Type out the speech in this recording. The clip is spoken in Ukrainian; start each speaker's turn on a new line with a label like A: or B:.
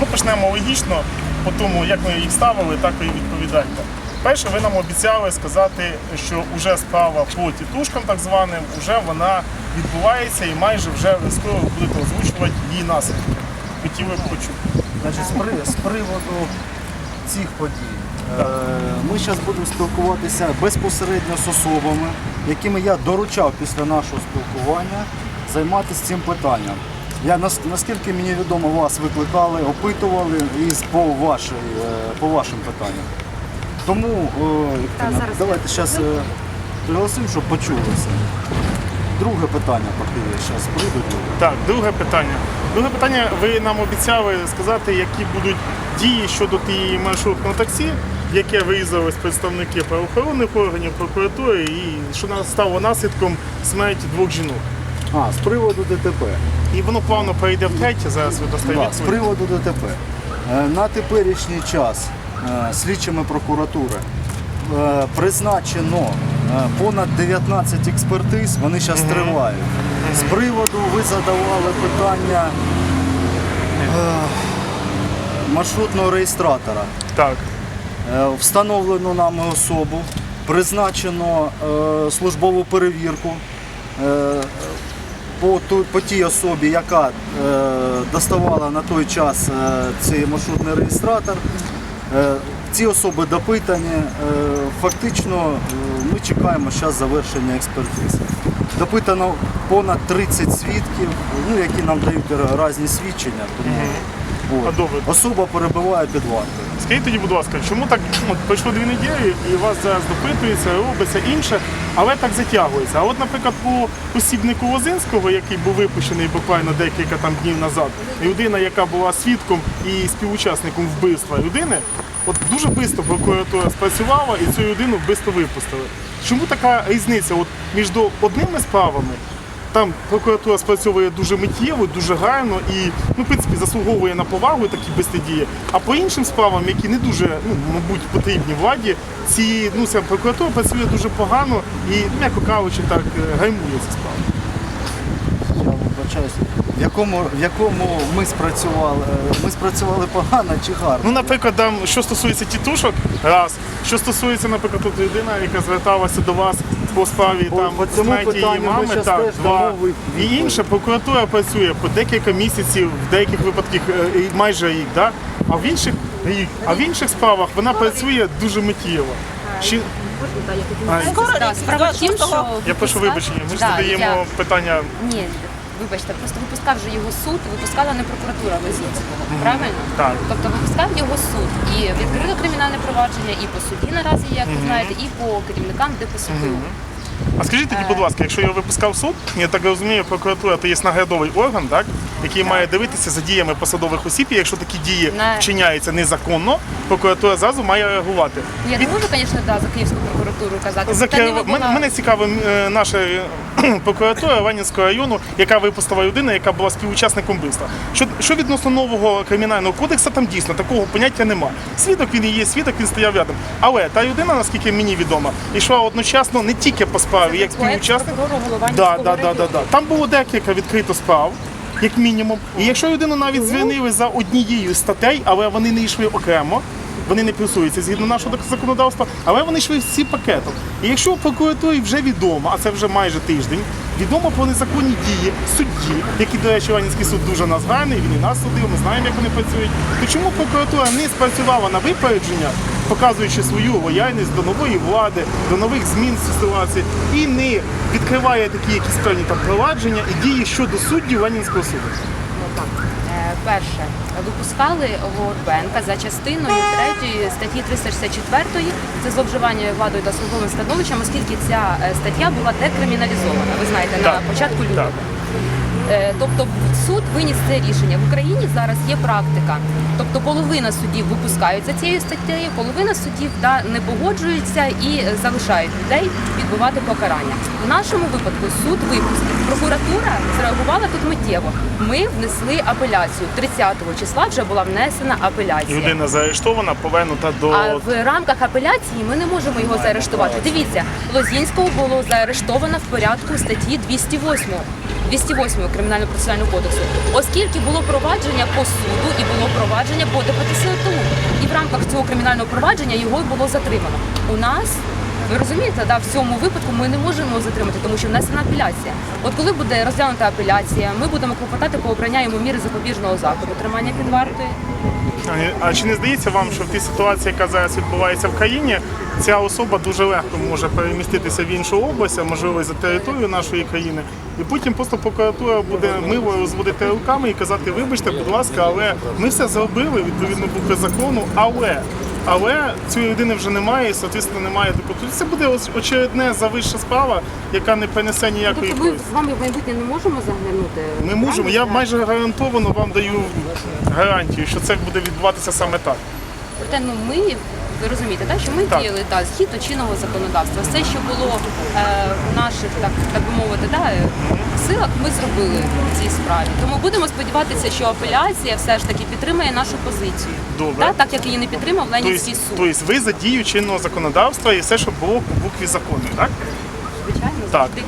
A: Ну, почнемо логічно, по тому, як ми їх ставили, так і відповідайте. Перше, ви нам обіцяли сказати, що вже справа по тітушкам, так званим, вже вона відбувається і майже вже скоро будете озвучувати її наслідки. Хотіли б почути.
B: Значить, з, при, з приводу цих подій. Е, ми зараз будемо спілкуватися безпосередньо з особами, якими я доручав після нашого спілкування займатися цим питанням. Я нас- наскільки мені відомо, вас викликали, опитували і по, вашій, е, по вашим питанням. Тому е, Вікторина,
C: зараз
B: давайте зараз пригласимо, щоб почулося. Друге питання, поки зараз прийдуть.
A: Так, друге питання. Друге питання, ви нам обіцяли сказати, які будуть дії щодо тієї маршрутного таксі, яке виїздили представники правоохоронних органів, прокуратури, і що стало наслідком смерті двох жінок.
B: А, з приводу ДТП.
A: І воно плавно перейде втретє, зараз ви достає
B: Да, з приводу ДТП. Е, На теперішній час е, слідчими прокуратури е, призначено понад 19 експертиз, вони зараз тривають. З приводу ви задавали питання маршрутного реєстратора.
A: Так.
B: Встановлено нами особу, призначено службову перевірку по, по тій особі, яка е, доставала на той час е, цей маршрутний реєстратор. Е, ці особи допитані. Е, фактично е, ми чекаємо зараз завершення експертизи. Допитано понад 30 свідків, ну, які нам дають різні свідчення. Тому, от.
A: А добре.
B: Особа перебуває під вартою.
A: Скажіть тоді, будь ласка, чому так от, пройшло дві неділі і вас зараз допитується, робиться інше, але так затягується. А от, наприклад, по посібнику Возинського, який був випущений буквально декілька там днів назад, людина, яка була свідком і співучасником вбивства людини, от дуже швидко прокуратура спрацювала і цю людину вбивство випустили. Чому така різниця от, між одними справами? Там прокуратура спрацьовує дуже миттєво, дуже гарно і, ну, в принципі, заслуговує на повагу такі безстидії. А по іншим справам, які не дуже, ну, мабуть, потрібні владі, ці, ну, ця прокуратура працює дуже погано і, м'яко кажучи, так, е, гаймує ці справи.
B: В якому, в якому ми спрацювали? Ми спрацювали погано чи гарно?
A: Ну, наприклад, там, що стосується тітушок, раз. Що стосується, наприклад, тут людина, яка зверталася до вас по справі
B: По-
A: там
B: по цьому
A: смерті її
B: питанню ми
A: мами,
B: щас
A: так,
B: теж
A: два.
B: дамо ви-
A: І
B: відповідь.
A: інше, прокуратура працює по декілька місяців, в деяких випадках е, і майже рік, да? а в інших рік. А в інших справах вона працює дуже миттєво. Ще-
C: Скоро да, справа в тім, що
A: Я прошу вибачення, ми ж
C: Да,
A: задаємо
C: я-
A: питання.
C: Ні, вибачте, просто випускав же його суд, випускала не прокуратура Лозінського, правильно?
A: Так.
C: Тобто випускав його суд і відкрили кримінальне провадження і по суді наразі, як ви знаєте, і по керівникам ДПСУ.
A: А скажіть тоді, будь ласка, якщо його випускав суд, я так розумію, прокуратура то є наглядовий орган, так? який має дивитися за діями посадових осіб, і якщо такі дії
C: На-
A: вчиняються незаконно, прокуратура зразу має реагувати.
C: Я не можу, звісно, да, за Київську прокуратуру казати.
A: За
C: Питання
A: Києва-
C: була-
A: Мене, мене цікавить е, наша е, прокуратура Ленінського району, яка випустила людину, яка була співучасником вбивства. Що, що відносно нового кримінального кодексу, там дійсно такого поняття нема. Свідок він і є свідок, він стояв рядом. Але та людина, наскільки мені відомо, йшла одночасно не тільки по справі, як співучасник. Да, да, да, да, да. Там було декілька відкрито справ. Як мінімум, і якщо людину навіть звільнили за однією з статей, але вони не йшли окремо, вони не плюсуються згідно нашого законодавства, але вони йшли всі пакетом. І якщо прокуратурі вже відомо, а це вже майже тиждень, відомо про незаконні дії судді, які, до речі, Іванівський суд дуже нас гарний, він і нас судив, ми знаємо, як вони працюють. То чому прокуратура не спрацювала на випередження, показуючи свою лояльність до нової влади, до нових змін ситуації, і не відкриває такі якісь певні там провадження і дії щодо суддів Ленінського суду?
C: Ну, так. Е, Перше, випускали Горбенка за частиною 3 статті 364 це зловживання владою та службовим становищем, оскільки ця е, стаття була декриміналізована. Ви знаєте,
A: Так,
C: на початку лютого. Е, Тобто суд виніс це рішення. В Україні зараз є практика. Тобто половина суддів випускаються цією статтею, половина суддів да, не погоджуються і залишають людей відбувати покарання. В нашому випадку суд випустив. Прокуратура зреагувала тут миттєво. Ми внесли апеляцію. 30 числа вже була внесена апеляція.
A: Людина заарештована, повернута до
C: А в рамках апеляції ми не можемо його заарештувати. Дивіться, Лозінського було заарештовано в порядку статті 208. 208 кримінального процесуального кодексу, оскільки було провадження по суду і було провадження по ДПТСОТУ. І в рамках цього кримінального провадження його було затримано. У нас ви розумієте, да, в цьому випадку ми не можемо його затримати, тому що внесена апеляція. От коли буде розглянута апеляція, ми будемо клопотати про обрання йому міри запобіжного заходу, тримання під вартою.
A: А чи не здається вам, що в тій ситуації, яка зараз відбувається в країні, ця особа дуже легко може переміститися в іншу область, а можливо і за територію нашої країни, і потім просто прокуратура буде мило розводити руками і казати, вибачте, будь ласка, але ми все зробили відповідно букви закону, але. Але цієї людини вже немає, і соответственно немає такого. Це буде очередне завища справа, яка не принесе ніякої
C: Тобто ми з вами в майбутнє не можемо заглянути?
A: Ми можемо. Я майже гарантовано вам даю гарантію, що це буде відбуватися саме так.
C: Проте ну ми ви розумієте, так що ми
A: Так.
C: діяли так, згідно чинного законодавства. Все, що було е, в наших, так так би мовити, да, е, силах, ми зробили в цій справі. Тому будемо сподіватися, що апеляція все ж таки підтримає нашу позицію.
A: Добре.
C: Так, так як її не підтримав Ленінський суд.
A: Тобто ви за дію чинного законодавства і все, що було по букві закону, так?
C: Звичайно,
A: Так.
C: завжди.